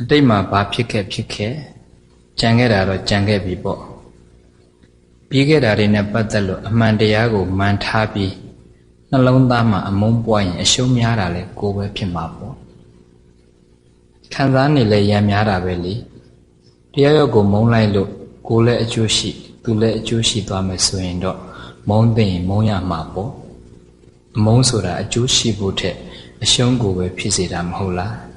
အတိတ်မှာဘာဖြစ်ခဲ့ဖြစ်ခဲ့ကြံခဲ့တာတော့ကြံခဲ့ပြီပေါ့ပြီးခဲ့တာတွေနဲ့ပတ်သက်လို့အမှန်တရားကိုမှန်ထားပြီးနှလုံးသားမှာအမုန်းပွားရင်အရှုံးများတာလေကိုယ်ပဲဖြစ်မှာပေါ့ခံစားနေလဲရံများတာပဲလေတရားရောက်ကိုမုန်းလိုက်လို့ကိုယ်လည်းအကျိုးရှိ သူလည်းအကျိုးရှိသွားမယ်ဆိုရင်တော့မုန်းသိရင်မုန်းရမှာပေါ့အမုန်းဆိုတာအကျိုးရှိဖို့ထက်အရှုံးကိုပဲဖြစ်စေတာမဟုတ်လား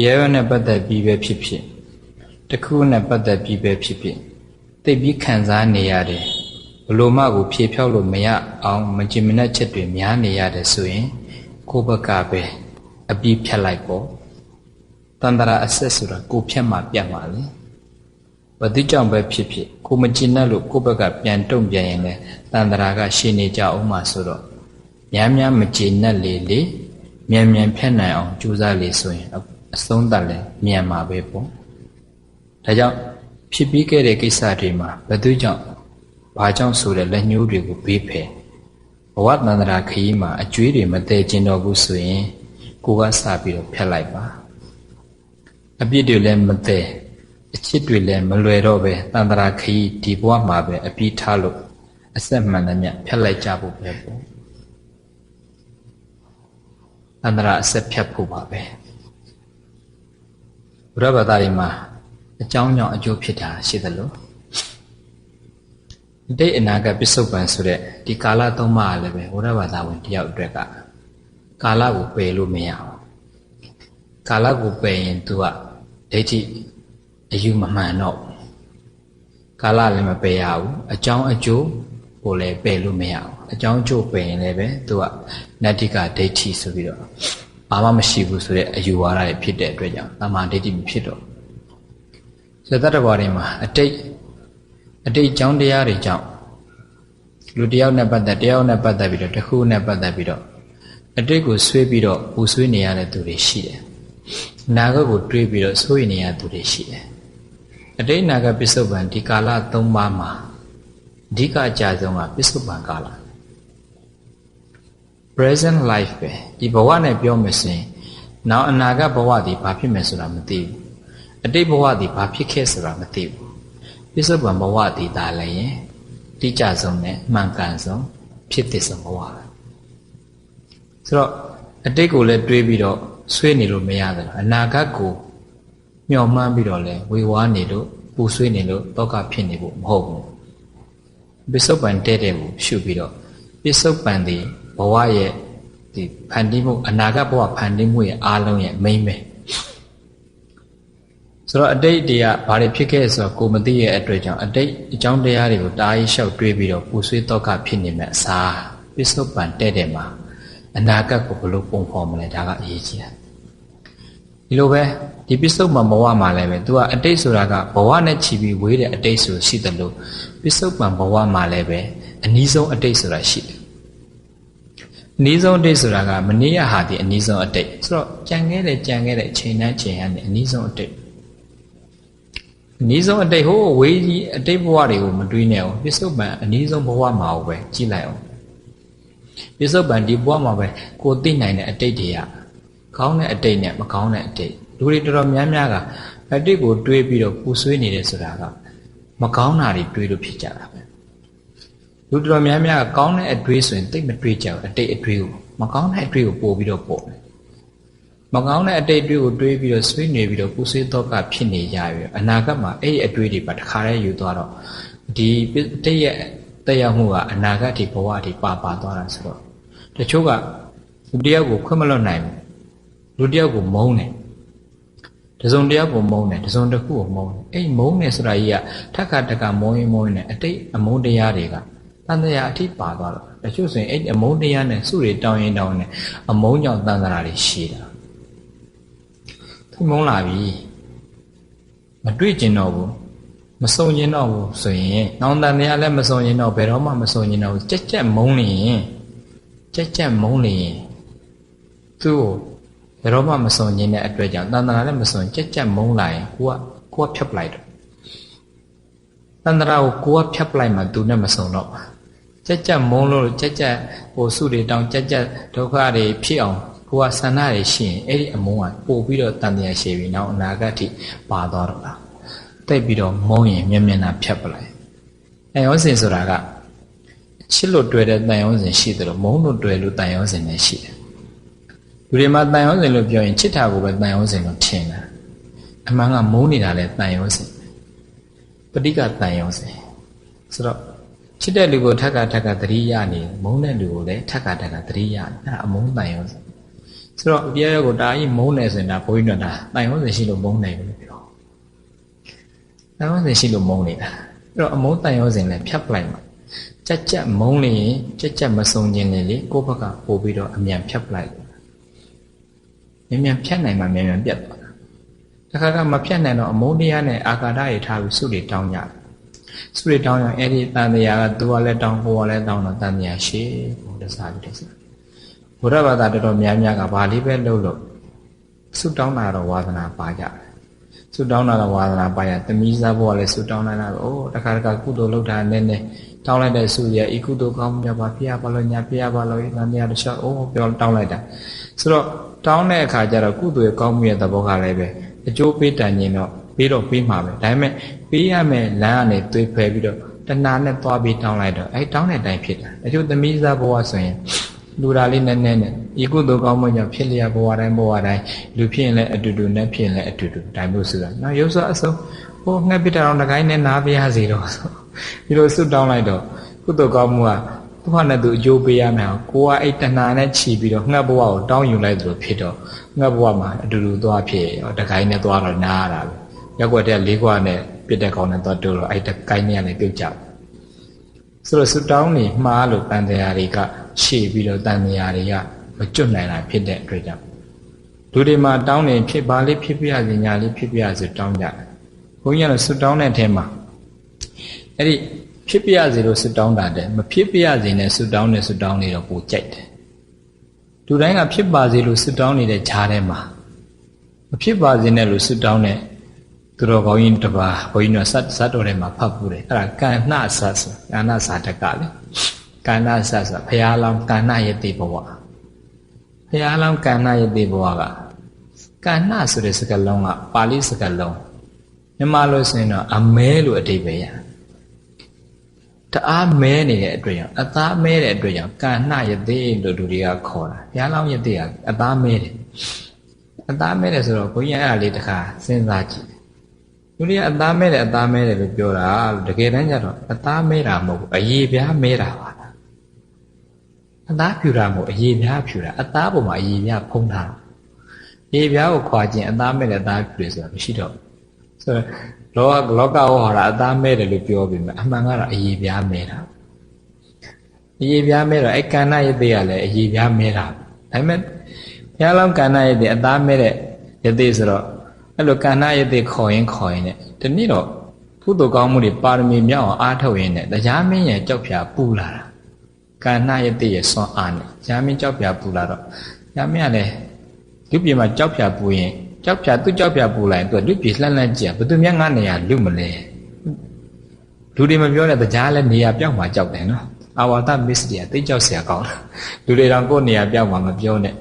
တရားရနဲ့ပတ်သက်ပြီးပဲဖြစ်ဖြစ်တခုနဲ့ပတ်သက်ပြီးပဲဖြစ်ဖြစ်သိပြီးခံစားနေရတယ်ဘလို့မှကိုဖြေဖြောက်လို့မရအောင်မကြင်မနဲ့ချက်တွေများနေရတယ်ဆိုရင်ကိုယ့်ဘက်ကပဲအပြီးဖြတ်လိုက်ပေါ့တန္တရာအဆက်ဆိုတာကိုဖြတ်မှပြတ်မှာလေဘတိကြောင့်ပဲဖြစ်ဖြစ်ကိုမကြင်နဲ့လို့ကိုယ့်ဘက်ကပြန်တုံ့ပြန်ရင်လည်းတန္တရာကရှင်းနေကြအောင်မှဆိုတော့များများမကြည်နဲ့လေလေမြန်မြန်ဖြတ်နိုင်အောင်ကြိုးစားလေဆိုရင် အဆုံးသတ်လဲမြန်မှာပဲပေါ့ဒါကြောင့်ဖြစ်ပြီးခဲ့တဲ့ကိစ္စတွေမှာဘယ်သူကြောင့်ဘာကြောင့်ဆိုတဲ့လက်ညှိုးတွေကိုဘေးဖယ်ဘဝတန္တရာခရီးမှာအကျွေးတွေမတည်ကျင်တော့ဘူးဆိုရင်ကိုကစပြီးတော့ဖြတ်လိုက်ပါအပြစ်တွေလည်းမတည်အချစ်တွေလည်းမလွယ်တော့ပဲတန္တရာခရီးဒီဘဝမှာပဲအပြစ်ထားလို့အဆက်မှန်တဲ့မြတ်ဖြတ်လိုက်ကြဖို့ပဲပေါ့တန္တရာအဆက်ဖြတ်ဖို့ပါပဲ ဘုရားဘာသာတွေမှာအကြောင်းကြောင့်အကျိုးဖြစ်တာရှိသလိုအတိတ်အနာဂတ်ပစ္စုပန်ဆိုတဲ့ဒီကာလသုံးပါးလည်းပဲဘုရားဘာသာဝင်တယောက်အတွက်ကကာလကိုပယ်လို့မရအောင်ကာလကိုပယ်ရင် तू ကဒိဋ္ဌိအယူမမှန်တော့ကာလလည်းမပယ်ရဘူးအကြောင်းအကျိုးကိုလည်းပယ်လို့မရအောင်အကြောင်းအကျိုးပယ်ရင်လည်းပဲ तू ကနတ္တိကဒိဋ္ဌိဆိုပြီးတော့ ဘာမှမရှိဘူးဆိုတဲ့အယူဝါဒတွေဖြစ်တဲ့အတွက်ကြောင့်တမ္မာဒိဋ္ဌိမဖြစ်တော့ဇတတ္တဝါတွေမှာအတိတ်အတိတ်ကြောင်းတရားတွေကြောင့်လူတယောက်နဲ့ပတ်သက်တယောက်နဲ့ပတ်သက်ပြီးတော့တစ်ခုနဲ့ပတ်သက်ပြီးတော့အတိတ်ကိုဆွေးပြီးတော့ပူဆွေးနေရတဲ့သူတွေရှိတယ်။နာဂတ်ကိုတွေးပြီးတော့ဆွေးနေရတဲ့သူတွေရှိတယ်။အတိတ်နာဂတ်ပစ္စုပန်ဒီကာလ၃ပါးမှာအဓိကအကြဆုံးကပစ္စုပန်ကာလ present life ပဲဒီဘဝနဲ့ပြောမယ်ဆိုရင်နောက်အနာဂတ်ဘဝဒီဘာဖြစ်မယ်ဆိုတာမသိဘူးအတိတ်ဘဝဒီဘာဖြစ်ခဲ့ဆိုတာမသိဘူးပြစ္ဆုတ်ပံဘဝဒီဒါလည်းရင်တိကျဆုံးနဲ့မှန်ကန်ဆုံးဖြစ်သစ်ဆုံးဘဝပဲဆိုတော့အတိတ်ကိုလည်းတွေးပြီးတော့ဆွေးနေလို့မရတယ်အနာဂတ်ကိုမျှော်မှန်းပြီးတော့လည်းဝေဝါးနေလို့ပူဆွေးနေလို့တောကဖြစ်နေဖို့မဟုတ်ဘူးပစ္စုပန်တဲ့တဲ့ကိုရှုပြီးတော့ပစ္စုပန်ဒီ ဘဝရဲ့ဒီဖန်တီးမှုအနာဂတ်ဘဝဖန်တီးမှုရဲ့အားလုံးရဲ့မိမ့်မယ်ဆိုတော့အတိတ်တွေကဘာတွေဖြစ်ခဲ့ဆိုတော့ကိုမသိရဲ့အတွက်ကြောင့်အတိတ်အကြောင်းတရားတွေကိုတားရီလျှောက်တွေးပြီးတော့ပူဆွေးတော့ကဖြစ်နေမဲ့အစားပစ္စုပန်တဲ့တဲ့မှာအနာဂတ်ကိုဘယ်လိုပုံဖော်မလဲဒါကအရေးကြီးတယ်ဒီလိုပဲဒီပစ္စုပန်ဘဝမှာလည်းပဲ तू ကအတိတ်ဆိုတာကဘဝနဲ့ချီပြီးဝေးတဲ့အတိတ်ဆိုရှိတယ်လို့ပစ္စုပန်ဘဝမှာလည်းပဲအနည်းဆုံးအတိတ်ဆိုတာရှိတယ်အ နည်းဆုံးအတိတ်ဆိုတာကမနေ့ရဟာဒီအနည်းဆုံးအတိတ်ဆိုတော့ကြံခဲ့တဲ့ကြံခဲ့တဲ့အချိန်နဲ့ချိန်ရတဲ့အနည်းဆုံးအတိတ်အနည်းဆုံးအတိတ်ဟိုဝေးကြီးအတိတ်ဘဝတွေကိုမတွေးနဲ့အောင်ပစ္စုပန်အနည်းဆုံးဘဝမှာပဲကြည့်လိုက်အောင်ပစ္စုပန်ဒီဘဝမှာပဲကိုသိနိုင်တဲ့အတိတ်တွေကကောင်းတဲ့အတိတ်နဲ့မကောင်းတဲ့အတိတ်လူတွေတော်တော်များများကအတိတ်ကိုတွေးပြီးတော့ပူဆွေးနေတယ်ဆိုတာကမကောင်းတာတွေတွေးလို့ဖြစ်ကြတာပဲ လူတော်များများကကောင်းတဲ့အတွေးဆိုရင်တိတ်မတွေးကြဘူးအတိတ်အတွေးကိုမကောင်းတဲ့အတွေးကိုပို့ပြီးတော့ပို့တယ်မကောင်းတဲ့အတိတ်အတွေးကိုတွေးပြီးတော့ဆွေးနေပြီးတော့ပူဆွေးတော့ကဖြစ်နေကြပြီအနာဂတ်မှာအဲ့ဒီအတွေးတွေပါတခါတည်းယူသွားတော့ဒီတိတ်ရဲ့တရားမှုကအနာဂတ်ဒီဘဝဒီပါပါသွားတာဆိုတော့တချို့ကလူတယောက်ကိုခွင့်မလွတ်နိုင်ဘူးလူတယောက်ကိုမုန်းတယ်တစုံတယောက်ကိုမုန်းတယ်တစုံတစ်ခုကိုမုန်းတယ်အဲ့မုန်းတယ်ဆိုတာကြီးကထက်ခါတက်ကမုန်းရင်မုန်းရင်အတိတ်အမုန်းတရားတွေက တန်တရားအထိပါသွားတော့တချို့ဆိုရင်အဲ့အမုန်းတရားနဲ့စုတွေတောင်းရင်တောင်းနေအမုန်းကြောင့်တန်တရားတွေရှိတာသူမုန်းလာပြီမတွေ့ကျင်တော့ဘူးမစုံကျင်တော့ဘူးဆိုရင်နောင်တန်တရားလည်းမစုံကျင်တော့ဘယ်တော့မှမစုံကျင်တော့ဘူးကြက်ကြက်မုန်းနေရင်ကြက်ကြက်မုန်းနေရင်သူ့ကိုဘယ်တော့မှမစုံကျင်တဲ့အတွက်ကြောင့်တန်တရားလည်းမစုံကြက်ကြက်မုန်းလာရင်ကိုကကိုကဖြတ်ပလိုက်တော့တန်တရားကိုကိုကဖြတ်ပလိုက်မှသူနဲ့မစုံတော့ ကြက်ကြက်မုန်းလို့ကြက်ကြက်ဟိုစုတွေတောင်ကြက်ကြက်ဒုက္ခတွေဖြစ်အောင်ကိုကဆန္ဒတွေရှိရင်အဲ့ဒီအမုန်းကပို့ပြီးတော့တန်တရားရှိပြီးနောက်အနာဂတ်ထိပါသွားတော့လားတိတ်ပြီးတော့မုန်းရင်မျက်မျက်နှာဖြတ်ပလိုက်တန်ရောစင်ဆိုတာကချစ်လို့တွေ့တဲ့တန်ရောစင်ရှိတယ်လို့မုန်းလို့တွေ့လို့တန်ရောစင်လည်းရှိတယ်လူတွေမှာတန်ရောစင်လို့ပြောရင်ချစ်တာကိုပဲတန်ရောစင်လို့ထင်တာအမှန်ကမုန်းနေတာလည်းတန်ရောစင်ပဋိကတန်ရောစင်ဆိုတော့ ချစ်တဲ့လူကိုထက်ကထက်ကသတိရနေမုန်းတဲ့လူကိုလည်းထက်ကထက်ကသတိရနေအဲ့ဒါအမုန်းတန်ရောစင်ဆိုတော့အပြည့်ရောကိုတာကြီးမုန်းနေစင်တာဘုန်းကြီးတို့ကတန်ရောစင်ရှိလို့မုန်းနေဘူးလို့ပြောတန်ရောစင်ရှိလို့မုန်းနေတာအဲ့တော့အမုန်းတန်ရောစင်လည်းဖြတ်ပလိုက်မှာကြက်ကြက်မုန်းနေရင်ကြက်ကြက်မစုံခြင်းလေလေကိုယ့်ဘက်ကပို့ပြီးတော့အမြန်ဖြတ်ပလိုက်မြန်မြန်ဖြတ်နိုင်မှမြန်မြန်ပြတ်သွားတာတခါကမဖြတ်နိုင်တော့အမုန်းတရားနဲ့အာကာဒတွေထားပြီးစုတွေတောင်းကြတယ် စုတွေတောင်းရင်အဲ့ဒီတန်တရားကသူကလည်းတောင်းကိုကလည်းတောင်းတော့တန်တရားရှေ့ဘုရားစာပြီးတဲ့စားဘုရားဘာသာတော်တော်များများကဘာလေးပဲလုပ်လို့စုတောင်းတာတော့ဝါသနာပါကြတယ်ဆုတောင်းတာတော့ဝါသနာပါရသမီးစားဘုရားလည်းဆုတောင်းလိုက်တာအိုးတခါတခါကုသိုလ်လုပ်တာနည်းနည်းတောင်းလိုက်တဲ့ဆုရဤကုသိုလ်ကောင်းမြတ်ပါဖျားပါလို့ညာဖျားပါလို့နာမရတစ်ချက်အိုးပြောတောင်းလိုက်တာဆိုတော့တောင်းတဲ့အခါကျတော့ကုသိုလ်ရကောင်းမှုရဲ့သဘောကလည်းပဲအကျိုးပေးတန်ရင်တော့ ပေးတော့ပေးမှာပဲဒါပေမဲ့ပေးရမယ်လမ်းကနေသွေးဖယ်ပြီးတော့တဏှာနဲ့သွားပြီးတောင်းလိုက်တော့အဲတောင်းတဲ့အတိုင်းဖြစ်တာအကျိုးသမီးစားဘဝဆိုရင်လူတာလေးနည်းနည်းနဲ့ဤကုသိုလ်ကောင်းမှုကြောင့်ဖြစ်လျက်ဘဝတိုင်းဘဝတိုင်းလူဖြစ်ရင်လည်းအတူတူနဲ့ဖြစ်ရင်လည်းအတူတူဒါမျိုးဆိုတာနော်ရုပ်စွာအစုံဟိုငှက်ပြတောင်တကိုင်းနဲ့နားပြရစီတော့ဆိုဒီလိုစွတ်တောင်းလိုက်တော့ကုသိုလ်ကောင်းမှုကသူ့ဟာနဲ့သူအကျိုးပေးရမယ်ကိုကအဲ့တဏှာနဲ့ခြီးပြီးတော့ငှက်ဘဝကိုတောင်းယူလိုက်သလိုဖြစ်တော့ငှက်ဘဝမှာအတူတူသွားဖြစ်ရောတကိုင်းနဲ့သွားတော့နားရတာပဲ ရက်ွက်တဲ့လေးခွနဲ့ပြစ်တဲ့ကောင်နဲ့သွားတိုးတော့အဲ့တကိုင်းနဲ့လည်းပြုတ်ကြတယ်ဆိုတော့စွတောင်းနေမှားလို့တန်တရားတွေကရှေ့ပြီးတော့တန်တရားတွေကမကျွတ်နိုင်တာဖြစ်တဲ့အတွက်ကြောင့်လူတွေမှာတောင်းနေဖြစ်ပါလေးဖြစ်ပြရစီညာလေးဖြစ်ပြရစီတောင်းကြတယ်ဘုန်းကြီးကတော့စွတောင်းတဲ့အထဲမှာအဲ့ဒီဖြစ်ပြရစီလို့စွတောင်းတာတဲ့မဖြစ်ပြရစီနဲ့စွတောင်းနေစွတောင်းနေတော့ပိုကြိုက်တယ်လူတိုင်းကဖြစ်ပါစေလို့စွတောင်းနေတဲ့ဈာထဲမှာမဖြစ်ပါစေနဲ့လို့စွတောင်းတဲ့ သူတော်ကောင်းကြီးတစ်ပါးဘုန်းကြီးတို့ဇတ်ဇတ်တော်ထဲမှာဖတ်ပူတယ်အဲ့ဒါကဏ္ဍဇတ်ဆိုကဏ္ဍဇာတကလေကဏ္ဍဇတ်ဆိုဘုရားလောင်းကဏ္ဍယတိဘဝဘုရားလောင်းကဏ္ဍယတိဘဝကကဏ္ဍဆိုတဲ့စကားလုံးကပါဠိစကားလုံးမြန်မာလို့ဆိုရင်တော့အမဲလို့အဓိပ္ပာယ်ရတအားမဲနေတဲ့အတွက်ကြောင့်အသားမဲတဲ့အတွက်ကြောင့်ကဏ္ဍယတိလို့လူတွေကခေါ်တာဘုရားလောင်းယတိကအသားမဲတယ်အသားမဲတယ်ဆိုတော့ဘုန်းကြီးအဲ့ဒါလေးတစ်ခါစဉ်းစားကြည့် လူတွေကအသားမဲတယ်အသားမဲတယ်လို့ပြောတာတကယ်တမ်းကျတော့အသားမဲတာမဟုတ်ဘူးအရေးပြားမဲတာပါအသားဖြူတာမဟုတ်အရေးပြားဖြူတာအသားပေါ်မှာအရေးပြားဖုံးထားအရေးပြားကိုခွာခြင်းအသားမဲတယ်အသားဖြူတယ်ဆိုတာမရှိတော့ဆိုတော့လောကလောကဟောတာအသားမဲတယ်လို့ပြောပြီးမှအမှန်ကတော့အရေးပြားမဲတာအရေးပြားမဲတော့အဲ့ကန္နယသိကလည်းအရေးပြားမဲတာဒါပေမဲ့ဘုရားလောင်းကန္နယသိအသားမဲတဲ့ယသိဆိုတော့ အဲ့လိုကန္နာယတိခေါ်ရင်ခေါ်ရင်ねဒီနေ့တော့ကုသိုလ်ကောင်းမှုတွေပါရမီမြောက်အောင်အားထုတ်ရင်းနဲ့တရားမင်းရဲ့ကြောက်ဖြာပူလာတာကန္နာယတိရဲ့ဆွမ်းအားနဲ့တရားမင်းကြောက်ဖြာပူလာတော့တရားမင်းကလည်းလူပြေမှာကြောက်ဖြာပူရင်ကြောက်ဖြာသူ့ကြောက်ဖြာပူလိုက်ရင်သူကလူပြေလှမ်းလှမ်းကြည့်ဘယ်သူများငါနေရလူမလဲလူတွေမပြောတဲ့တရားလည်းနေရာပြောက်မှာကြောက်တယ်နော် အာဝါဒ miss တွေကတိတ်ကြောက်စရာကောင်းတာလူတွေတောင်ကိုယ့်နေရာပြောက်မှာမပြောနဲ့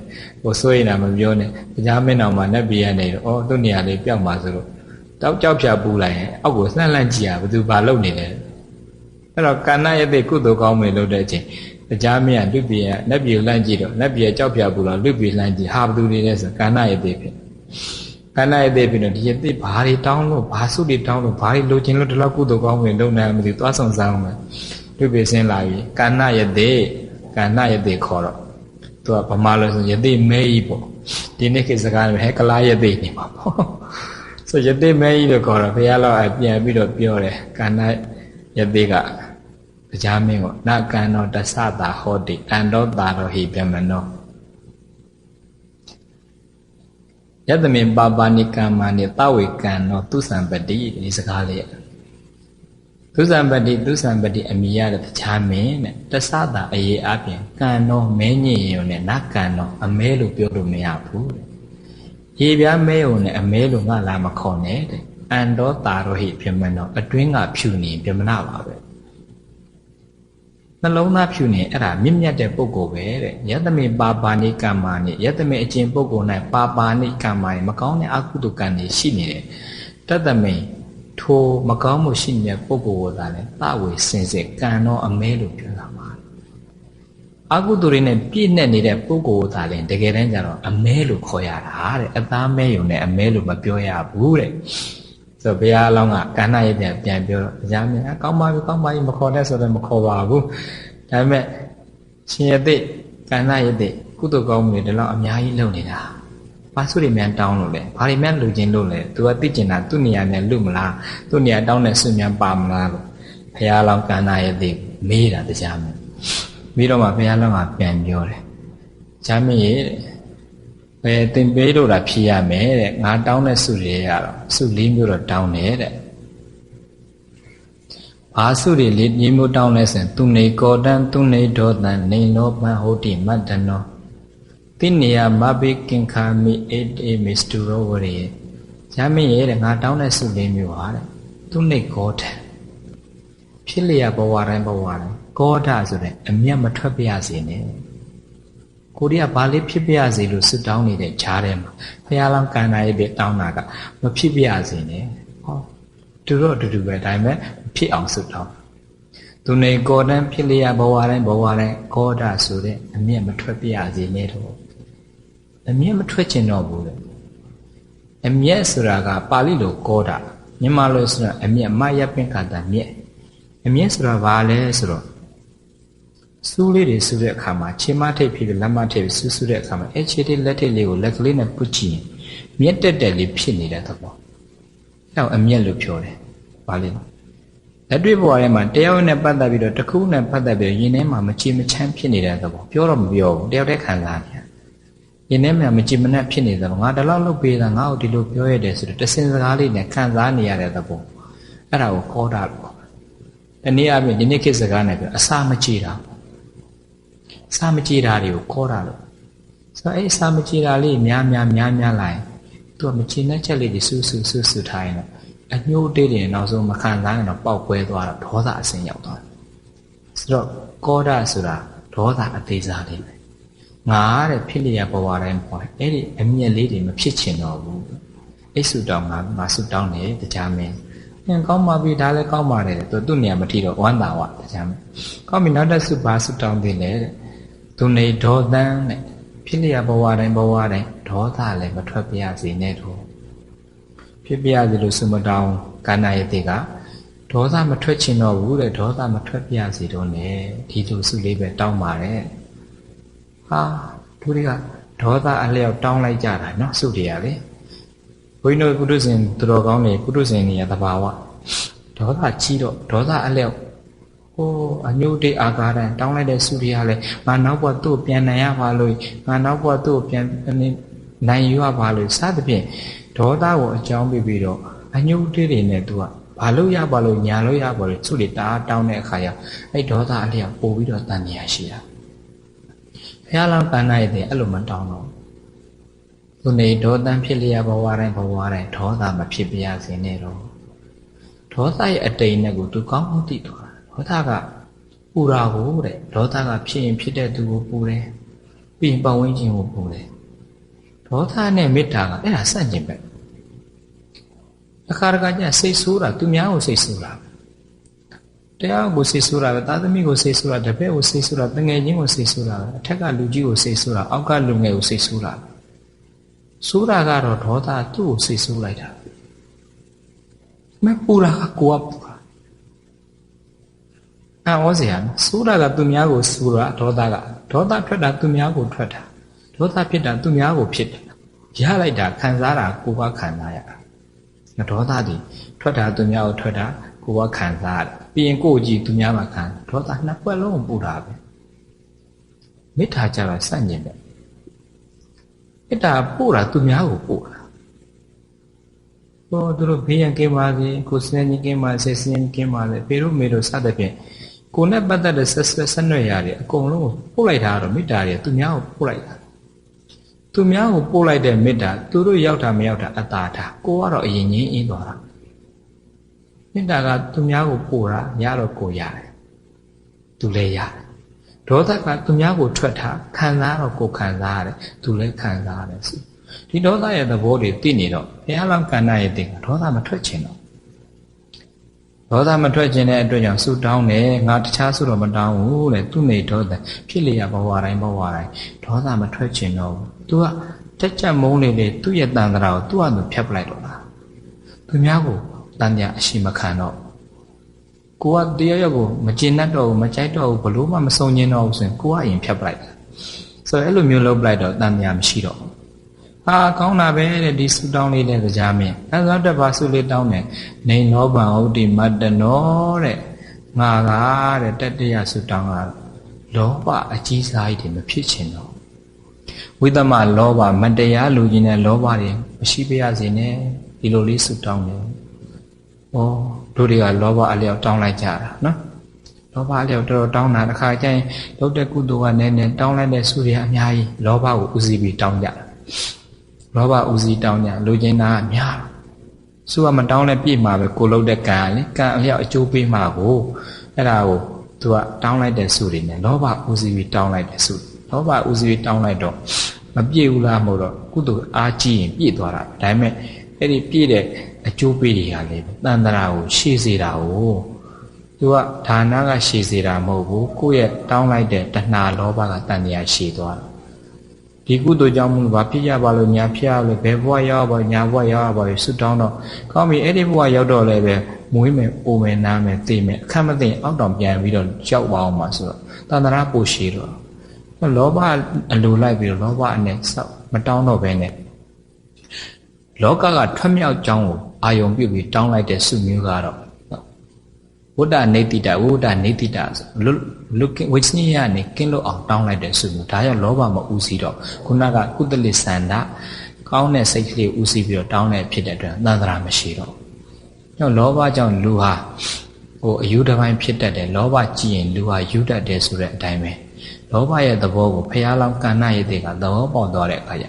ကိုစိုးရင်တာမပြောနဲ့ကြားမင်းအောင်မှာလက်ပြရနေတော့ဩသူ့နေရာလေးပြောက်မှာဆိုလို့တောက်ကြောက်ဖြာပူလိုက်ရင်အောက်ကိုလှန့်လှန့်ကြည့်ရဘယ်သူဘာလုပ်နေလဲအဲ့တော့ကာဏယတိကုသိုလ်ကောင်းမယ်လို့တဲ့အချိန်ကြားမင်းကလူပြရလက်ပြလှန့်ကြည့်တော့လက်ပြကြောက်ဖြာပူတော့လူပြလှန့်ကြည့်ဟာဘယ်သူနေလဲဆိုကာဏယတိဖြစ်ခန္ဓာရဲ့တဲ့ပြီးတော့ဒီရတိဘာတွေတောင်းလို့ဘာစုတွေတောင်းလို့ဘာတွေလိုချင်လို့ဒီလောက်ကုသိုလ်ကောင်းဝင်လုပ်နိုင်မှမသိသွားဆောင်စားအောင်မယ်။ လူပြည်စင်းလာပြီကာဏယတိကာဏယတိခေါ်တော့သူကဗမာလို့ဆိုယတိမဲကြီးပေါ့ဒီနေ့ခေတ်စကားနဲ့ဟဲကလားယတိနေမှာပေါ့ဆိုယတိမဲကြီးလို့ခေါ်တော့ဘုရားလောက်အပြန်ပြီးတော့ပြောတယ်ကာဏယတိကတရားမင်းကိုနကံတော်တသတာဟောတိအန္တောတာရောဟိပြမနောယတမေပါပါဏိကမ္မာနိတဝေကံတော်သူစံပတိဒီစကားလေး သုဇံပတိသုဇံပတိအမိရတဲ့တခြားမင်းတဲ့တသတာအရေးအပြင်ကံတော်မဲညင်ရုံနဲ့နကံတော်အမဲလို့ပြောလို့မရဘူးတဲ့ရေပြားမဲုံနဲ့အမဲလို့ငါလာမခေါ်နဲ့တဲ့အန္တောတာရောဟိပြမနောအတွင်းကဖြူနေပြမနာပါပဲနှလုံးသားဖြူနေအဲ့ဒါမြင့်မြတ်တဲ့ပုဂ္ဂိုလ်ပဲတဲ့ယတမေပါပါဏိကမ္မာနိယတမေအကျင့်ပုဂ္ဂိုလ်၌ပါပါဏိကမ္မာနိမကောင်းတဲ့အကုသိုလ်ကံတွေရှိနေတယ်တတမေ ထိုမကောင်းမှုရှိနေတဲ့ပုဂ္ဂိုလ်ကလည်းတဝေစင်စစ်ကံတော့အမဲလို့ပြောတာပါအကုသိုလ်တွေနဲ့ပြည့်နဲ့နေတဲ့ပုဂ္ဂိုလ်ကလည်းတကယ်တမ်းကျတော့အမဲလို့ခေါ်ရတာတဲ့အသားမဲယုံနဲ့အမဲလို့မပြောရဘူးတဲ့ဆိုဘုရားအလောင်းကကန္နာရဲ့ပြန်ပြန်ပြောတော့တရားမြင်အကောင်းပါပြီကောင်းပါပြီမခေါ်တဲ့ဆိုတော့မခေါ်ပါဘူးဒါပေမဲ့ရှင်ရသိကန္နာရဲ့သိကုသိုလ်ကောင်းမှုတွေဒီလောက်အများကြီးလုပ်နေတာ ဘာစုတွေမြန်တောင်းလို့လဲဘာတွေမြန်လူချင်းလို့လဲသူကသိကျင်တာသူ့နေရာနဲ့လူမလားသူ့နေရာတောင်းတဲ့ဆွမြန်ပါမလားလို့ဘုရားလောင်းကန္နာရဲ့သိမေးတာတရားမြင်ပြီးတော့မှဘုရားလောင်းကပြန်ပြောတယ်ဂျာမင်းရဲ့ဘယ်တင်ပေးလို့တာဖြစ်ရမယ်တဲ့ငါတောင်းတဲ့စုတွေရတော့စုလေးမျိုးတော့တောင်းတယ်တဲ့ဘာစုတွေလေးညီမျိုးတောင်းလဲဆိုရင်သူနေကောတံသူနေဒောတံနေနောပံဟောတိမတ္တနော တိနေယမဘိကင်ခာမိအေတေမစ္စတူရောဝရေဂျာမင်းရဲ့တဲ့ငါတောင်းတဲ့စုလေးမျိုးပါတဲ့သူနေကောတံဖြစ်လျက်ဘဝတိုင်းဘဝတိုင်းကောဒဆိုတဲ့အမျက်မထွက်ပြရစေနဲ့ကိုရီးယားဘာလေးဖြစ်ပြရစေလို့စွတောင်းနေတဲ့ဂျားထဲမှာဖះလောင်းကန်နာရဲ့ပြတောင်းတာကမဖြစ်ပြရစေနဲ့ဟောသူတို့အတူတူပဲဒါပေမဲ့ဖြစ်အောင်စွတောင်းသူနေကောတန်းဖြစ်လျက်ဘဝတိုင်းဘဝတိုင်းကောဒဆိုတဲ့အမျက်မထွက်ပြရစေနဲ့တော့ အမျက်မထွက်ချင်တော့ဘူးလေအမျက်ဆိုတာကပါဠိလိုကောဒမြန်မာလိုဆိုတာအမျက်မယပင်ကတာမျက်အမျက်ဆိုတာဘာလဲဆိုတော့စူးလေးတွေစူးတဲ့အခါမှာခြေမထိပ်ဖြစ်ပြီးလက်မထိပ်ပြီးစူးစူးတဲ့အခါမှာအဲခြေလေးလက်ထိပ်လေးကိုလက်ကလေးနဲ့ပုတ်ကြည့်ရင်မြက်တက်တက်လေးဖြစ်နေတဲ့သဘောအဲတော့အမျက်လို့ပြောတယ်ဘာလဲလက်တွေ့ဘဝထဲမှာတယောက်နဲ့ပတ်သက်ပြီးတော့တစ်ခုနဲ့ပတ်သက်ပြီးရင်ထဲမှာမချေမချမ်းဖြစ်နေတဲ့သဘောပြောတော့မပြောဘူးတယောက်တည်းခံစားနေ ရင်ထဲမှာမကြည်မနှက်ဖြစ်နေတဲ့သဘောငါဒီလောက်လုပ်ပေးတာငါ့ကိုဒီလိုပြောရတယ်ဆိုတော့တစင်စကားလေးနဲ့ခံစားနေရတဲ့သဘောအဲ့ဒါကိုခေါ်တာလို့တနည်းအားဖြင့်ဒီနေ့ခေတ်စကားနဲ့ပြောအစာမကြည်တာစာမကြည်တာတွေကိုခေါ်တာလို့ဆိုတော့အဲ့စာမကြည်တာလေးများများများများလာရင်သူကမကြည်တဲ့ချက်လေးတွေစူးစူးစူးစူးထားရင်တော့အညှိုးတေးတယ်နောက်ဆုံးမခံစားရင်တော့ပေါက်ကွဲသွားတော့ဒေါသအဆင်းရောက်သွားတယ်ဆိုတော့ကောဒဆိုတာဒေါသအသေးစားလေးပဲ ငါတဲ့ဖြစ်လျက်ဘဝတိုင်းပေါ်အဲ့ဒီအမျက်လေးတွေမဖြစ်ချင်တော့ဘူးအိတ်ဆူတောင်းငါငါဆူတောင်းတယ်တရားမင်းဟင်ကောင်းပါပြီဒါလည်းကောင်းပါတယ်သူသူ့နေရာမထီတော့ဝမ်းသာဝတရားမင်းကောင်းပြီနောက်တစ်ဆူဘာဆူတောင်းသေးလဲတဲ့သူနေဒေါသန်တဲ့ဖြစ်လျက်ဘဝတိုင်းဘဝတိုင်းဒေါသလည်းမထွက်ပြရစေနဲ့တော့ဖြစ်ပြရစီလို့ဆုမတောင်းကန္နာယတိကဒေါသမထွက်ချင်တော့ဘူးတဲ့ဒေါသမထွက်ပြရစီတော့ ਨੇ ဒီလိုစုလေးပဲတောင်းပါတယ် ဟာသူတွေကဒေါသအလျောက်တောင်းလိုက်ကြတာနော်စုတွေကလေဘုန်းကြီးတို့ကုသဇင်သူတော်ကောင်းတွေကုသဇင်တွေရတဘာဝဒေါသကြီးတော့ဒေါသအလျောက်ဟိုအညိုတိအာကာရံတောင်းလိုက်တဲ့စုတွေကလည်းငါနောက်ဘက်သူ့ပြန်နိုင်ရပါလို့ငါနောက်ဘက်သူ့ပြန်နိုင်ရပါလို့စသဖြင့်ဒေါသကိုအကြောင်းပြပြီးတော့အညိုတိတွေနဲ့သူကဘာလို့ရပါလို့ညာလို့ရပါလို့သူ့တွေတအားတောင်းတဲ့အခါကျအဲ့ဒေါသအလျောက်ပို့ပြီးတော့တန်မြာရှိတာ ဘုရားလောင်းတန်နိုင်တဲ့အဲ့လိုမတောင်းတော့သူနေဒေါသဖြစ်လျက်ဘဝတိုင်းဘဝတိုင်းဒေါသမဖြစ်ပြရစေနဲ့တော့ဒေါသရဲ့အတိမ်နဲ့ကိုသူကောင်းမှသိသွားဒေါသကပူတာကိုတဲ့ဒေါသကဖြစ်ရင်ဖြစ်တဲ့သူကိုပူတယ်ပြီးရင်ပတ်ဝန်းကျင်ကိုပူတယ်ဒေါသနဲ့မေတ္တာကအဲ့ဒါဆန့်ကျင်ဘက်အခါတခါကျစိတ်ဆိုးတာသူများကိုစိတ်ဆိုးတာ တရားကိုစိတ်ဆိုးတာပဲသာသမီကိုစိတ်ဆိုးတာတပည့်ကိုစိတ်ဆိုးတာတငယ်ချင်းကိုစိတ်ဆိုးတာအထက်ကလူကြီးကိုစိတ်ဆိုးတာအောက်ကလူငယ်ကိုစိတ်ဆိုးတာဆိုးတာကတော့ဒေါသသူ့ကိုစိတ်ဆိုးလိုက်တာမပူတာကကိုကပူတာအံ့ဩစရာနော်ဆိုးတာကသူများကိုဆိုးတာဒေါသကဒေါသထွက်တာသူများကိုထွက်တာဒေါသဖြစ်တာသူများကိုဖြစ်တယ်ရလိုက်တာခံစားတာကိုကခံစားရတာဒေါသတွေထွက်တာသူများကိုထွက်တာ ကိုကခံစားရတယ်ပြီးရင်ကိုကြည့်သူများမှာခံဒေါသနှစ်ခွက်လုံးပူတာပဲမေတ္တာကြတာစန့်ကျင်ပဲမေတ္တာပို့တာသူများကိုပို့တာဟောသူတို့ဘေးရန်ကင်းပါစေကိုစနေကြီးကင်းပါစေစနေကင်းပါလေပေတို့မေတို့စသဖြင့်ကိုနဲ့ပတ်သက်တဲ့ဆက်ဆက်ဆက်နွယ်ရတယ်အကုန်လုံးကိုပို့လိုက်တာတော့မေတ္တာတွေသူများကိုပို့လိုက်တာသူများကိုပို့လိုက်တဲ့မေတ္တာသူတို့ရောက်တာမရောက်တာအတားထားကိုကတော့အရင်ချင်းအင်းသွားတာ မေတ္တာကသူများကိုပို့တာရတော့ကိုရတယ် သူလည်းရတယ်ဒေါသကသူများကိုထွက်ထားခံစားတော့ကိုယ်ခံစားရတယ်သူလည်းခံစားရတယ်ဆိုဒီဒေါသရဲ့သဘောတွေသိနေတော့ဘုရားလောင်းကန္နာရဲ့တင်ဒေါသမထွက်ချင်တော့ဒေါသမထွက်ခြင်းတဲ့အတွက်ကြောင့်ဆူတောင်းတယ်ငါတခြားဆူတော့မတောင်းဘူးတဲ့သူနေဒေါသဖြစ်လျက်ဘဝတိုင်းဘဝတိုင်းဒေါသမထွက်ခြင်းတော့ဘူး तू ကတက်ကြမုန်းနေလေသူ့ရဲ့တန်ត្រာကိုသူ့အတူဖြတ်ပလိုက်တော့လားသူများကို တန်တရားအရှိမခံတော့ကိုကတရားရောက်ကိုမကျင်တတ်တော့ဘူးမကြိုက်တော့ဘူးဘလို့မှမစုံညင်တော့ဘူးဆိုရင်ကိုကအရင်ဖြတ်ပလိုက်တာဆိုတော့အဲ့လိုမျိုးလုပ်ပလိုက်တော့တန်တရားမရှိတော့ဘူးဟာကောင်းတာပဲတဲ့ဒီဆူတောင်းလေးတဲ့ကြားမင်းအဲဆိုတော့ဘာဆူလေးတောင်းတယ်နေနောဘံဥဒိမတ္တနောတဲ့ငါကတဲ့တတ္တရဆူတောင်းတာလောဘအကြီးစားကြီးတွေမဖြစ်ချင်တော့ဝိသမလောဘမတရားလူကြီးနဲ့လောဘတွေမရှိပါရစေနဲ့ဒီလိုလေးဆူတောင်းတယ်။ ဩတို့တွေကလောဘအလျောက်တောင်းလိုက်ကြတာနော်။လောဘအလျောက်တော်တော်တောင်းတာတစ်ခါကျရင်လုပ်တဲ့ကုသိုလ်ကနည်းနည်းတောင်းလိုက်တဲ့ဆုတွေအများကြီးလောဘကိုဥစည်းပြီးတောင်းကြတာ။လောဘဥစည်းတောင်းကြလူချင်းသားအများဆုကမတောင်းလဲပြည့်မှာပဲကိုလုပ်တဲ့ကံလေကံအလျောက်အကျိုးပေးမှာကိုအဲ့ဒါကိုသူကတောင်းလိုက်တဲ့ဆုတွေနဲ့လောဘဥစည်းပြီးတောင်းလိုက်တဲ့ဆုလောဘဥစည်းပြီးတောင်းလိုက်တော့မပြည့်ဘူးလားမဟုတ်တော့ကုသိုလ်အားကြီးရင်ပြည့်သွားတာဒါပေမဲ့ အဲ့ဒီပြည့်တဲ့အကျိုးပေးတွေကလေတန်တရာကိုရှေ့စေတာကိုသူကဒါနကရှေ့စေတာမဟုတ်ဘူးကိုယ့်ရဲ့တောင်းလိုက်တဲ့တဏှာလောဘကတန်တရားရှေ့သွားတာဒီကုသိုလ်ကြောင့်မလို့ဘာဖြစ်ရပါလို့ညာဖြစ်ရလို့ဘယ်ဘဝရောက်ပါညာဘဝရောက်ပါလို့ဆွတောင်းတော့ကောင်းပြီအဲ့ဒီဘဝရောက်တော့လည်းပဲမွေးမယ်အိုမယ်နားမယ်သိမယ်အခက်မသိအောက်တောင်ပြန်ပြီးတော့ကြောက်ပါအောင်ပါဆိုတော့တန်တရာပိုရှည်တော့လောဘအလိုလိုက်ပြီးတော့လောဘနဲ့စောက်မတောင်းတော့ဘဲနဲ့ လောကကထွက်မြောက်ကြောင်းကိုအာယုံပြုတ်ပြီးတောင်းလိုက်တဲ့စုမျိုးကတော့ဝတ္တနေတိတဝိဝတ္တနေတိတဆိုလွလွဝိသနိယနဲ့ကင်းလို့အောင်တောင်းလိုက်တဲ့စုမျိုးဒါကြောင့်လောဘမဥစည်းတော့ခုနကကုသလိစန္ဒကောင်းတဲ့စိတ်ကလေးဥစည်းပြီးတော့တောင်းတဲ့ဖြစ်တဲ့အတွက်သန္တရာမရှိတော့။ကြောင့်လောဘကြောင့်လူဟာဟိုအယူတစ်ပိုင်းဖြစ်တတ်တယ်လောဘကြည့်ရင်လူဟာယူတတ်တယ်ဆိုတဲ့အတိုင်းပဲ လောဘရဲ့သဘောကိုဖះလောင်းကဏ္ဍရဲ့တဲ့ကသဘောပေါက်သွားတဲ့အခါကျ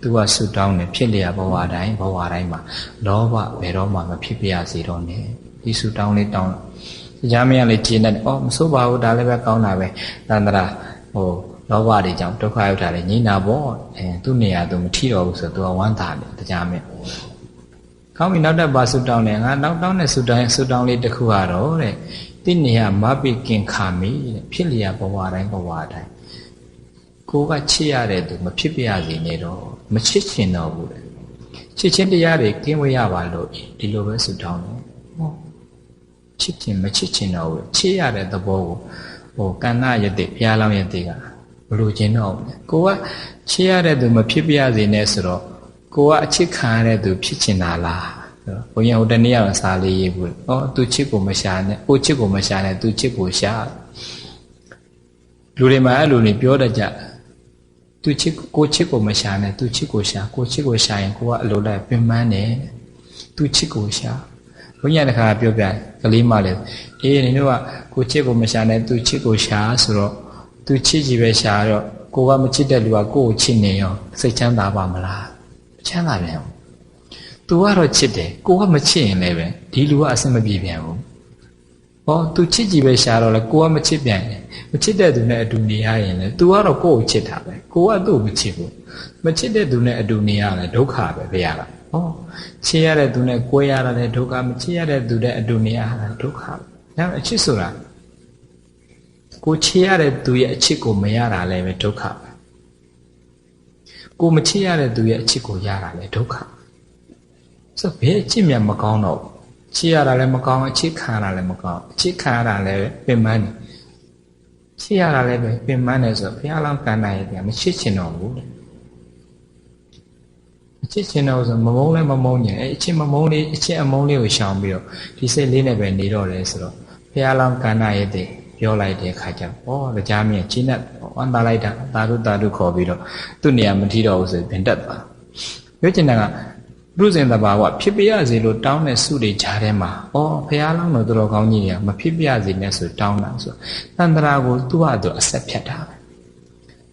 သူကဆူတောင်းတယ်ဖြစ်လျက်ဘဝတိုင်းဘဝတိုင်းမှာလောဘဘယ်တော့မှမဖြစ်ပြရစေတော့နဲ့ဒီဆူတောင်းလေးတောင်းကြားမရလေးကျင်းတယ်အော်မဆိုးပါဘူးဒါလည်းပဲကောင်းတာပဲတန္တရာဟိုလောဘတွေကြောင့်ဒုက္ခရောက်တာလေငြိနာပေါ့အဲသူ့နေရာသူမထီတော့ဘူးဆိုတော့သူကဝမ်းသာတယ်တရားမဲ့ကောင်းပြီနောက်တစ်ပါဆူတောင်းတယ်ငါနောက်တောင်းတဲ့ဆူတောင်းဆူတောင်းလေးတစ်ခုကတော့တဲ့ တိနေယမပိကင်ခာမိတဲ့ဖြစ်လျက်ဘဝတိုင်းဘဝတိုင်းကိုကချစ်ရတဲ့သူမဖြစ်ပြရစေနဲ့တော့မချစ်ချင်တော့ဘူးတဲ့ချစ်ချင်းတရားတွေကင်းဝေးရပါလို့ဒီလိုပဲဆူတောင်းတယ်ဟောချစ်ချင်မချစ်ချင်တော့ဘူးချစ်ရတဲ့သဘောကိုဟိုကန္နာယတိဘုရားလောင်းယတိကဘလို့ခြင်းတော့ကိုကချစ်ရတဲ့သူမဖြစ်ပြရစေနဲ့ဆိုတော့ကိုကအချစ်ခံရတဲ့သူဖြစ်ချင်တာလား ဘုန်းကြီးဟိုတနေ့ရောက်စာလေးရေးဘူး။ဩသူချစ်ကိုမရှာနဲ့။ကိုချစ်ကိုမရှာနဲ့သူချစ်ကိုရှာ။လူတွေမှာအဲ့လိုနေပြောတတ်ကြ။သူချစ်ကိုချစ်ကိုမရှာနဲ့သူချစ်ကိုရှာ။ကိုချစ်ကိုရှာရင်ကိုကအလိုလိုက်ပင်ပန်းတယ်။သူချစ်ကိုရှာ။ဘုန်းကြီးတခါပြောပြကလေးမလည်းအေးနေတို့ကကိုချစ်ကိုမရှာနဲ့သူချစ်ကိုရှာဆိုတော့သူချစ်ကြီးပဲရှာတော့ကိုကမချစ်တဲ့လူကကိုကိုချစ်နေရောစိတ်ချမ်းသာပါမလား။ချမ်းသာပြန် သူကတော့ချစ်တယ်ကိုကမချစ်ရင်လည်းပဲဒီလူကအဆင်မပြေပြန်ဘူးဟော तू ချစ်ကြည့်ပဲရှာတော့လေကိုကမချစ်ပြန်ရင်မချစ်တဲ့သူနဲ့အတူနေရရင်လည်း तू ကတော့ကိုယ့်ကိုချစ်တာပဲကိုကသူ့ကိုမချစ်ဘူးမချစ်တဲ့သူနဲ့အတူနေရတယ်ဒုက္ခပဲဘုရားကဟောချစ်ရတဲ့သူနဲ့ကိုယ်ရတာလည်းဒုက္ခမချစ်ရတဲ့သူနဲ့အတူနေရတာဒုက္ခပဲဒါအချစ်ဆိုတာကိုချစ်ရတဲ့သူရဲ့အချစ်ကိုမရတာလည်းပဲဒုက္ခပဲကိုမချစ်ရတဲ့သူရဲ့အချစ်ကိုရတာလည်းဒုက္ခပဲ ဆိုဘယ်အချစ်မြတ်မကောင်းတော့ချစ်ရတာလည်းမကောင်းအချစ်ခံရတာလည်းမကောင်းအချစ်ခံရတာလည်းပင်ပန်းနေချစ်ရတာလည်းပဲပင်ပန်းနေဆိုဘုရားလောင်းကန္တာရဲ့ပြန်မချစ်ချင်တော့ဘူးတဲ့မချစ်ချင်တော့ဆိုမမုန်းလည်းမမုန်းညင်အဲအချစ်မမုန်းလေးအချစ်အမုန်းလေးကိုရှောင်ပြီးတော့ဒီစိတ်လေးနဲ့ပဲနေတော့တယ်ဆိုတော့ဘုရားလောင်းကန္တာရဲ့တဲ့ပြောလိုက်တဲ့အခါကျတော့ဩတရားမြင်ချင်းနဲ့ဝမ်းသာလိုက်တာသာဓုသာဓုခေါ်ပြီးတော့သူ့နေရာမထီတော့ဘူးဆိုပြန်တက်သွားပြောချင်တာက လူစဉ်တဘာဝဖြစ်ပြရစီလို့တောင်းတဲ့စုတွေကြားထဲမှာဩဘုရားလောင်းတော်တော်ကောင်းကြီးကမဖြစ်ပြရစီနဲ့ဆိုတောင်းတာဆိုတန်တရာကိုသူ့ဟာသူအဆက်ဖြတ်တာပဲ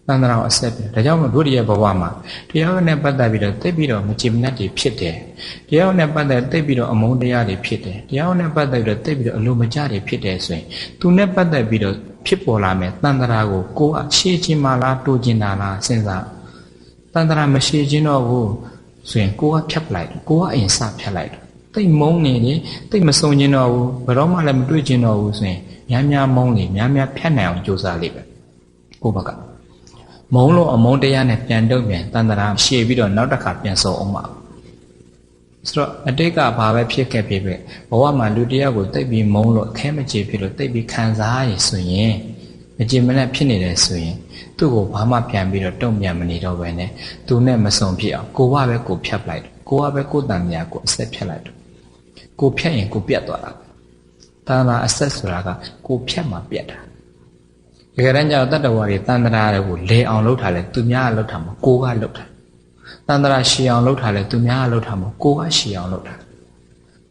တန်ត្រာကိုအဆက်ပြီးဒါကြောင့်မို့တို့ရဲ့ဘဝမှာတရားနဲ့ပတ်သက်ပြီးတော့သိပြီးတော့မကြည်မနှက်တွေဖြစ်တယ်တရားနဲ့ပတ်သက်သိပြီးတော့အမုန်းတရားတွေဖြစ်တယ်တရားနဲ့ပတ်သက်ပြီးတော့သိပြီးတော့အလိုမကျတွေဖြစ်တယ်ဆိုရင်သူနဲ့ပတ်သက်ပြီးတော့ဖြစ်ပေါ်လာမယ်တန်ត្រာကိုကိုယ်အရှေ့ချင်းမှလားတိုးကျင်တာလားစဉ်းစားတန်ត្រာမရှိခြင်းတော့ဘူး ဆိုရင်ကိုယ်ကဖြတ်ပလိုက်ကိုယ်ကအရင်စဖြတ်လိုက်တိတ်မုန်းနေတယ်တိတ်မစုံခြင်းတော့ဘူးဘယ်တော့မှလည်းမတွေ့ခြင်းတော့ဘူးဆိုရင်များများမုန်းလေများများဖြတ်နိုင်အောင်ကြိုးစားလိမ့်မယ်ကိုယ့်ဘက်ကမုန်းလို့အမုန်းတရားနဲ့ပြန်တော့ပြန်တန်တရာရှည်ပြီးတော့နောက်တစ်ခါပြန်စုံအောင်ပါဆိုတော့အတိတ်ကဘာပဲဖြစ်ခဲ့ဖြစ်ဖြစ်ဘဝမှာလူတရားကိုတိတ်ပြီးမုန်းလို့အခဲမကြေဖြစ်လို့တိတ်ပြီးခံစားရဆိုရင်မကြင်မနဲ့ဖြစ်နေတယ်ဆိုရင် သူ့ကိုဘာမှပြန်ပြီးတော့တုံ့ပြန်မနေတော့ဘဲနဲ့သူနဲ့မစုံဖြစ်အောင်ကိုကပဲကိုဖြတ်လိုက်တယ်ကိုကပဲကိုတန်မြာကိုအဆက်ဖြတ်လိုက်တယ်ကိုဖြတ်ရင်ကိုပြတ်သွားတာတန်တာအဆက်ဆိုတာကကိုဖြတ်မှပြတ်တာတကယ်တမ်းကျတော့တတ္တဝါတွေတန်တရာတွေကိုလေအောင်လုပ်ထားလဲသူများကလုပ်ထားမှာကိုကလုပ်တာတန်တရာရှည်အောင်လုပ်ထားလဲသူများကလုပ်ထားမှာကိုကရှည်အောင်လုပ်တာ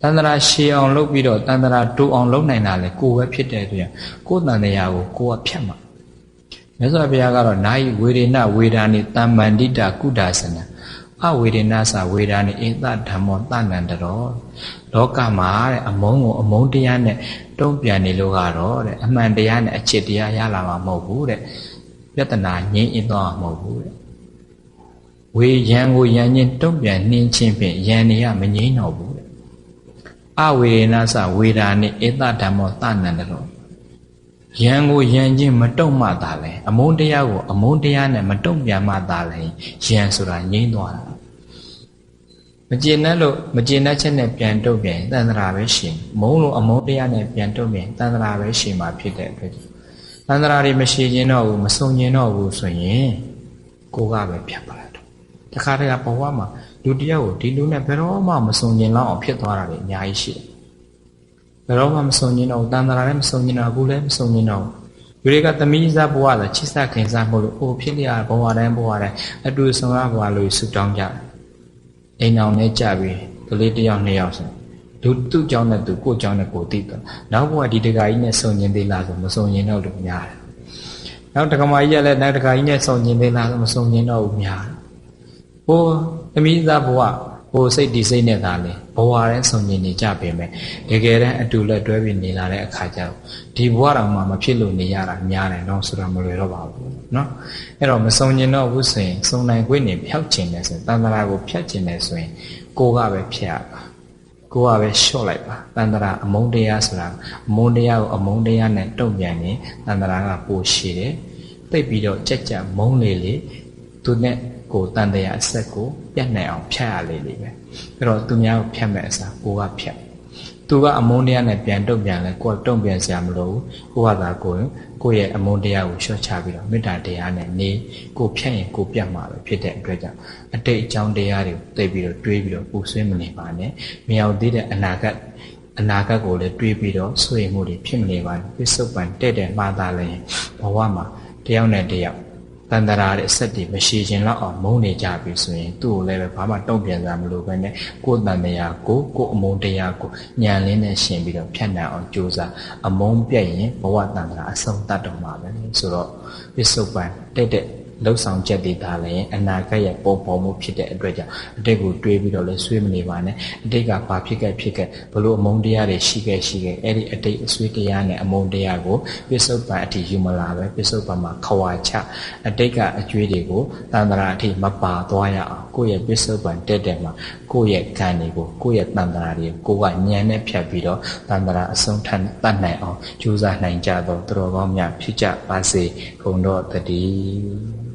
တန်တရာရှည်အောင်လုပ်ပြီးတော့တန်တရာဒိုအောင်လုပ်နိုင်တာလဲကိုပဲဖြစ်တဲ့အတွက်ကိုတန်တရာကိုကိုကဖြတ်မှာ မြတ်စွာဘုရားကတော့နာယီဝေဒနာဝေဒာနိတမ္မန္တိတာကုဒါစနအဝေဒနာစာဝေဒာနိဧတဓမ္မောတဏ္ဍတရောလောကမှာတဲ့အမုန်းကိုအမုန်းတရားနဲ့တုံ့ပြန်နေလို့ကတော့တဲ့အမှန်တရားနဲ့အချစ်တရားရလာမှာမဟုတ်ဘူးတဲ့ပြဿနာငြင်းအင်းသွားမှာမဟုတ်ဘူးတဲ့ဝေယံကိုယံချင်းတုံ့ပြန်နှင်းချင်းဖြင့်ယံနေရမငြိမ်းတော့ဘူးတဲ့အဝေဒနာစာဝေဒာနိဧတဓမ္မောတဏ္ဍတရော ယံကိုယံချင်းမတုံ့မှသာလဲအမုန်းတရားကိုအမုန်းတရားနဲ့မတုံ့ပြန်မှသာလဲယံဆိုတာငြိမ်းသွားတာမကျေနပ်လို့မကျေနပ်ချက်နဲ့ပြန်တုံ့ပြန်တန်ត្រာပဲရှင်မုန်းလို့အမုန်းတရားနဲ့ပြန်တုံ့ပြန်တန်ត្រာပဲရှင်မှာဖြစ်တဲ့အတွက်တန်ត្រာတွေမရှိခြင်းတော့ဘူးမစုံခြင်းတော့ဘူးဆိုရင်ကိုကပဲဖြတ်ပါလားတခါတည်းကဘဝမှာလူတယောက်ကိုဒီလူနဲ့ဘယ်တော့မှမစုံခြင်းလောက်အောင်ဖြစ်သွားတာတွေအများကြီးရှိတယ် ဘယ်တော့မှမစုံညင်းတော့တန်တရာလည်းမစုံညင်းတော့ဘူးလည်းမစုံညင်းတော့ယူရိကသမီးစားဘဝသာချစ်စားခင်စားမှုလို့ဟိုဖြစ်လျာဘဝတိုင်းဘဝတိုင်းအတူဆောင်ရဘဝလို့ဆူတောင်းကြအိမ်အောင်နဲ့ကြပြီးကလေးတစ်ယောက်နှစ်ယောက်ဆိုဒုသူ့ကြောင့်နဲ့သူကိုကြောင့်နဲ့ကိုတိတော့နောက်ဘဝဒီတကကြီးနဲ့စုံညင်းသေးလားဆိုမစုံညင်းတော့လို့များတယ်နောက်တက္ကမကြီးကလည်းနောက်တက္ကကြီးနဲ့စုံညင်းသေးလားဆိုမစုံညင်းတော့ဘူးများတယ်ဟိုသမီးစားဘဝ ဟိုစိတ်ဒီစိတ်နဲ့သာလေဘဝတိုင်းဆုံမြင်နေကြပေမဲ့တကယ်တမ်းအတူလက်တွဲပြီးနေလာတဲ့အခါကျတော့ဒီဘဝတော်မှာမဖြစ်လို့နေရတာများတယ်နော်ဆိုတာမလွယ်တော့ပါဘူးနော်အဲ့တော့မဆုံမြင်တော့ဘူးဆိုရင်ဆုံနိုင်ခွင့်နေဖျောက်ကျင်တယ်ဆိုရင်တန်တရာကိုဖျက်ကျင်တယ်ဆိုရင်ကိုကပဲဖျက်ရပါကိုကပဲလျှော့လိုက်ပါတန်တရာအမုန်းတရားဆိုတာအမုန်းတရားကိုအမုန်းတရားနဲ့တုံ့ပြန်ရင်တန်တရာကပိုရှည်တယ်သိပ်ပြီးတော့ကြက်ကြက်မုန်းလေလေသူနဲ့ ကိုတန်တရားအဆက်ကိုပြတ်နိုင်အောင်ဖြတ်ရလေလေပဲအဲ့တော့သူများကိုဖြတ်မဲ့အစားကိုကဖြတ်သူကအမုန်းတရားနဲ့ပြန်တုံ့ပြန်လဲကိုယ်တုံ့ပြန်စရာမလိုဘူးကိုကသာကိုယ်ကိုယ့်ရဲ့အမုန်းတရားကိုလျှော့ချပြီးတော့မေတ္တာတရားနဲ့နေကိုဖြတ်ရင်ကိုပြတ်မှာပဲဖြစ်တဲ့အတွက်ကြောင့်အတိတ်အကြောင်းတရားတွေကိုသိပြီးတော့တွေးပြီးတော့ပူဆွေးမနေပါနဲ့မရောက်သေးတဲ့အနာဂတ်အနာဂတ်ကိုလည်းတွေးပြီးတော့ဆွေးမှုတွေဖြစ်မနေပါနဲ့ပြစ္ဆုတ်ပန်တဲ့တဲ့မှားသားလည်းဘဝမှာတယောက်နဲ့တယောက် တန်တရာတဲ့အဆက်တွေမရှိခြင်းလောက်အောင်မုန်းနေကြပြီဆိုရင်သူ့ကိုလည်းပဲဘာမှတုံ့ပြန်ကြမလို့ပဲနဲ့ကိုယ်တန်တရားကိုကိုယ်အမုန်းတရားကိုညံလင်းနဲ့ရှင်ပြီးတော့ဖြတ်နိုင်အောင်ကြိုးစားအမုန်းပြတ်ရင်ဘဝတန်တရာအဆုံးတတ်တော့မှာပဲဆိုတော့ပစ္စုပန်တဲ့တဲ့ လှုပ်ဆောင်ချက်တွေဒါလည်းအနာဂတ်ရဲ့ပုံပေါ်မှုဖြစ်တဲ့အတွက်ကြောင့်အတိတ်ကိုတွေးပြီးတော့လည်းဆွေးမနေပါနဲ့အတိတ်ကဘာဖြစ်ခဲ့ဖြစ်ခဲ့ဘလို့အမုန်းတရားတွေရှိခဲ့ရှိခဲ့အဲ့ဒီအတိတ်အဆွေးတရားနဲ့အမုန်းတရားကိုပစ္စုပန်အထိယူမလာပဲပစ္စုပန်မှာခွာချအတိတ်ကအကျွေးတွေကိုတန်တရာအထိမပါသွားရအောင်ကိုယ့်ရဲ့ပစ္စုပန်တက်တဲ့မှာကိုယ့်ရဲ့ကံတွေကိုကိုယ့်ရဲ့တန်တရာတွေကိုကိုကညံနဲ့ဖြတ်ပြီးတော့တန်တရာအဆုံးထန်တတ်နိုင်အောင်ကြိုးစားနိုင်ကြတော့တော်တော်ကောင်းများဖြစ်ကြပါစေခုံတော့တည်း